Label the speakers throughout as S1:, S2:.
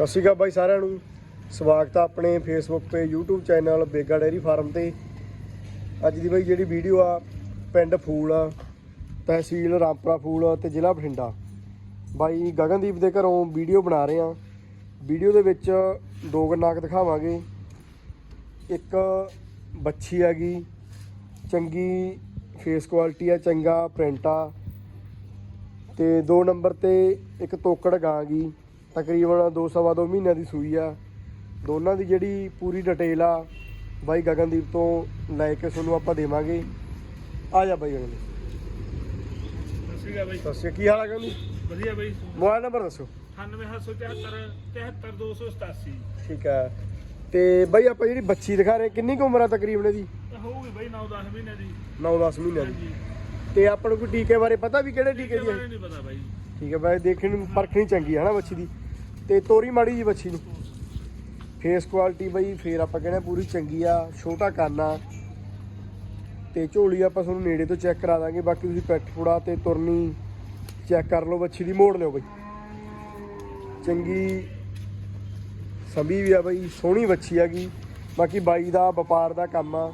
S1: ਸਤਿ ਸ਼੍ਰੀ ਅਕਾਲ ਬਾਈ ਸਾਰਿਆਂ ਨੂੰ। ਸਵਾਗਤ ਆ ਆਪਣੇ ਫੇਸਬੁੱਕ ਤੇ, YouTube channel Bega dairy farm ਤੇ। ਅੱਜ ਦੀ ਬਾਈ ਜਿਹੜੀ ਵੀਡੀਓ ਆ, ਪਿੰਡ ਫੂਲ ਤਹਿਸੀਲ ਰਾਮਪੁਰਾ ਫੂਲ ਤੇ ਜ਼ਿਲ੍ਹਾ ਬਠਿੰਡਾ। ਬਾਈ ਗਗਨਦੀਪ ਦੇ ਘਰੋਂ ਵੀਡੀਓ ਬਣਾ ਰਹੇ ਆ। ਵੀਡੀਓ ਦੇ ਵਿੱਚ ਦੋ ਗਨਾਕ ਦਿਖਾਵਾਂਗੇ। ਇੱਕ ਬੱਚੀ ਹੈਗੀ, ਚੰਗੀ ਫੇਸ ਕੁਆਲਿਟੀ ਆ, ਚੰਗਾ ਪ੍ਰਿੰਟ ਆ। ਤੇ ਦੋ ਨੰਬਰ ਤੇ ਇੱਕ ਤੋਕੜ ਗਾਂ ਗੀ ਤਕਰੀਬਨ ਦੋ ਸਵਾ ਦੋ ਮਹੀਨਿਆਂ ਦੀ ਸੂਈ ਆ। ਦੋਨਾਂ ਦੀ ਜਿਹੜੀ ਪੂਰੀ ਡਿਟੇਲ ਆ ਬਾਈ ਗਗਨਦੀਪ ਤੋਂ ਲੈ ਕੇ ਤੁਹਾਨੂੰ ਆਪਾਂ ਦੇਵਾਂਗੇ। ਆ ਜਾ ਬਾਈ
S2: ਸ਼੍ਰੀ ਅਕਾਲ
S1: ਕੀ ਹਾਲ ਹੈ ਗਗਨਦੀਪ
S2: ਵਧੀਆ ਬਾਈ।
S1: ਮੋਬਾਈਲ ਨੰਬਰ ਦੱਸੋ।
S2: 9874 73287
S1: ਠੀਕ ਹੈ ਤੇ ਬਾਈ ਆਪਾਂ ਜਿਹੜੀ ਬੱਚੀ ਦਿਖਾ ਰਹੇ ਕਿੰਨੀ ਕੁ ਉਮਰ ਆ ਤਕਰੀਬਨ ਇਹਦੀ?
S2: ਹੋਊਗੀ ਬਾਈ 9-10 ਮਹੀਨੇ ਦੀ।
S1: 9-10 ਮਹੀਨਿਆਂ ਦੀ। ਤੇ ਆਪਾਂ ਨੂੰ ਕੋਈ ਟੀਕੇ ਬਾਰੇ ਪਤਾ ਵੀ ਕਿਹੜੇ ਟੀਕੇ ਦੀ
S2: ਨਹੀਂ ਪਤਾ ਬਾਈ।
S1: ਠੀਕ ਹੈ ਬਾਈ ਦੇਖਣ ਨੂੰ ਪਰਖਣੀ ਚੰਗੀ ਹੈ ਨਾ ਬੱਚੀ ਦੀ। ਤੇ ਤੋਰੀ ਮਾੜੀ ਜੀ ਬੱਚੀ ਨੂੰ। ਫੇਸ ਕੁਆਲਿਟੀ ਬਈ, ਫੇਰ ਆਪਾਂ ਕਹਿੰਦੇ ਆ ਪੂਰੀ ਚੰਗੀ ਆ, ਛੋਟਾ ਕੰਨ ਆ। ਤੇ ਝੋਲੀ ਆਪਾਂ ਤੁਹਾਨੂੰ ਨੇੜੇ ਤੋਂ ਚੈੱਕ ਕਰਾ ਦਾਂਗੇ। ਬਾਕੀ ਤੁਸੀਂ ਪੈਟ ਫੁੜਾ ਤੇ ਤੁਰਨੀ ਚੈੱਕ ਕਰ ਲਓ ਬੱਚੀ ਦੀ ਮੋੜ ਲਿਓ ਬਈ। ਚੰਗੀ ਸੰਭੀ ਵੀ ਆ ਬਈ, ਸੋਹਣੀ ਬੱਚੀ ਹੈਗੀ। ਬਾਕੀ ਬਾਈ ਦਾ ਵਪਾਰ ਦਾ ਕੰਮ ਆ।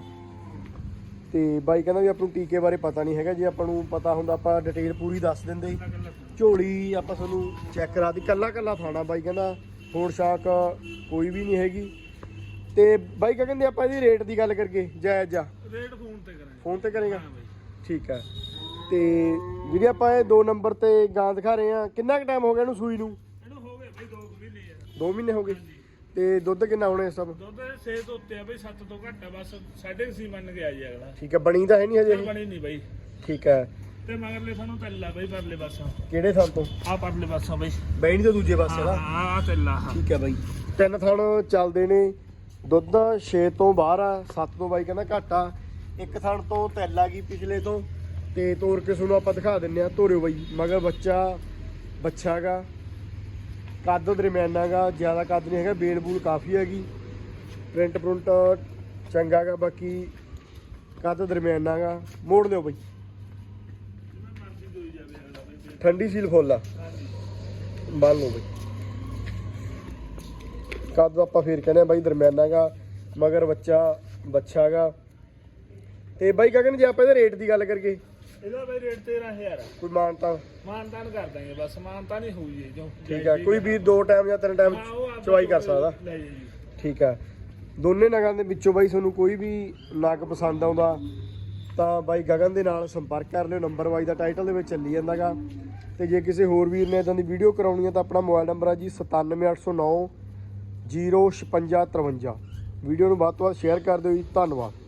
S1: ਤੇ ਬਾਈ ਕਹਿੰਦਾ ਵੀ ਆਪਾਂ ਨੂੰ ਟੀਕੇ ਬਾਰੇ ਪਤਾ ਨਹੀਂ ਹੈਗਾ। ਜੇ ਆਪਾਂ ਨੂੰ ਪਤਾ ਹੁੰਦਾ, ਆਪਾਂ ਡਿਟੇਲ ਪੂਰੀ ਦੱਸ ਦਿੰਦੇ। ਝੋਲੀ ਆਪਾਂ ਤੁਹਾਨੂੰ ਚੈੱਕ ਕਰਾ ਦੀ ਕੱਲਾ ਕੱਲਾ ਥਾਣਾ ਬਾਈ ਕਹਿੰਦਾ ਹੋੜ ਸ਼ਾਕ ਕੋਈ ਵੀ ਨਹੀਂ ਹੈਗੀ। ਤੇ ਬਾਈ ਕਹ ਕਹਿੰਦੇ ਆਪਾਂ ਇਹਦੀ ਰੇਟ ਦੀ ਗੱਲ ਕਰਕੇ ਜਾਇਜ਼ ਜਾ
S2: ਰੇਟ ਫੋਨ ਤੇ ਕਰਾਂਗੇ।
S1: ਫੋਨ ਤੇ ਕਰੇਗਾ? ਠੀਕ ਹੈ ਤੇ ਜਿਹੜੀ ਆਪਾਂ ਇਹ ਦੋ ਨੰਬਰ ਤੇ ਗਾਂ ਦਿਖਾ ਰਹੇ ਆ ਕਿੰਨਾ ਕੁ ਟਾਈਮ ਹੋ ਗਿਆ ਇਹਨੂੰ ਸੂਈ ਨੂੰ?
S2: ਇਹਨੂੰ ਹੋ ਗਏ ਬਾਈ 2 ਮਹੀਨੇ ਆ
S1: 2 ਮਹੀਨੇ ਹੋ ਗਏ। ਤੇ ਦੁੱਧ ਕਿੰਨਾ ਹੋਣਾ ਇਸ ਸਭ?
S2: ਦੁੱਧ 6 ਤੋਂ ਉੱਤੇ ਆ ਬਾਈ 7 ਤੋਂ ਘੱਟ ਆ। ਬਸ 6.5 ਮੰਨ ਗਿਆ ਜੀ ਅਗਲਾ।
S1: ਠੀਕ ਹੈ ਬਣੀ ਤਾਂ ਹੈ ਨਹੀਂ ਹਜੇ?
S2: ਬਣੀ ਨਹੀਂ ਬਾਈ।
S1: ਠੀਕ ਹੈ
S2: ਤੇ ਮਗਰਲੇ ਸਾਨੂੰ ਤੈਲਾ ਬਾਈ ਪਰਲੇ ਪਾਸੋਂ।
S1: ਕਿਹੜੇ ਥਾਂ ਤੋਂ?
S2: ਆ ਪਰਲੇ ਪਾਸੋਂ ਬਾਈ।
S1: ਬੈਣੀ ਤੋਂ ਦੂਜੇ ਪਾਸੇ ਦਾ।
S2: ਹਾਂ ਆ ਤੈਲਾ
S1: ਠੀਕ ਹੈ ਬਾਈ। ਤਿੰਨ ਥਣ ਚੱਲਦੇ ਨੇ। ਦੁੱਧ 6 ਤੋਂ ਬਾਹਰ ਆ 7 ਤੋਂ ਬਾਈ ਕਹਿੰਦਾ ਘੱਟ ਇੱਕ ਥਣ ਤੋਂ ਤੈਲ ਆ ਗਈ ਪਿਛਲੇ ਤੋਂ। ਤੇ ਤੋਰ ਕੇ ਤੁਹਾਨੂੰ ਆਪਾਂ ਦਿਖਾ ਦਿੰਨੇ ਆ ਤੋਰਿਓ ਬਾਈ। ਮਗਰ ਬੱਚਾ ਬੱਚਾ ਗਾ ਕੱਦ ਦਰਮਿਆਨਾ ਗਾ ਜ਼ਿਆਦਾ ਕੱਦ ਨਹੀਂ ਹੈਗਾ ਬੇਲ ਬੂਲ ਕਾਫੀ ਹੈਗੀ। ਪ੍ਰਿੰਟ ਪ੍ਰਿੰਟ ਚੰਗਾ ਗਾ ਬਾਕੀ ਕੱਦ ਦਰਮਿਆਨਾ ਗਾ ਮੋੜ ਲਿਓ ਬਾਈ। ਠੰਡੀ ਸੀਲ ਫੁੱਲ ਆ। ਬੰਨ ਲਓ ਬਈ। ਕੱਦ ਆਪਾਂ ਫੇਰ ਕਹਿੰਦੇ ਆ ਬਾਈ ਦਰਮਿਆਨਾ ਗਾ ਮਗਰ ਬੱਚਾ ਬੱਚਾ ਗਾ। ਤੇ ਬਾਈ ਗਗਨ ਜੇ ਆਪਾਂ ਇਹਦੇ ਰੇਟ ਦੀ ਗੱਲ ਕਰੀਏ?
S2: ਇਹਦਾ ਬਾਈ ਰੇਟ 13000 ਆ।
S1: ਕੋਈ ਮਾਨਤਾ?
S2: ਮਾਨਤਾਨ ਕਰ ਦਾਂਗੇ ਬਸ ਮਾਨਤਾ ਨਹੀਂ ਹੋਈ ਜੀ ਜੋ
S1: ਠੀਕ ਆ ਕੋਈ ਵੀ ਦੋ ਟਾਈਮ ਜਾਂ ਤਿੰਨ ਟਾਈਮ ਚਵਾਈ ਕਰ ਸਕਦਾ। ਠੀਕ ਆ। ਦੋਨੇ ਨਗਾਂ ਦੇ ਵਿੱਚੋਂ ਬਾਈ ਤੁਹਾਨੂੰ ਕੋਈ ਵੀ ਨਗ ਪਸੰਦ ਆਉਂਦਾ ਤਾਂ ਬਾਈ ਗਗਨ ਦੇ ਨਾਲ ਸੰਪਰਕ ਕਰ ਲਿਓ ਨੰਬਰ ਬਾਈ ਦਾ ਟਾਈਟਲ ਦੇ ਵਿੱਚ ਚੱਲੀ ਜਾਂਦਾਗਾ। ਤੇ ਜੇ ਕਿਸੇ ਹੋਰ ਵੀਰ ਨੇ ਇਦਾਂ ਦੀ ਵੀਡੀਓ ਕਰਾਉਣੀ ਹੈ ਤਾਂ ਆਪਣਾ ਮੋਬਾਈਲ ਨੰਬਰ ਆ ਜੀ 97809 05653 ਵੀਡੀਓ ਨੂੰ ਵੱਧ ਤੋਂ ਵੱਧ ਸ਼ੇਅਰ ਕਰ ਦਿਓ ਜੀ, ਧੰਨਵਾਦ।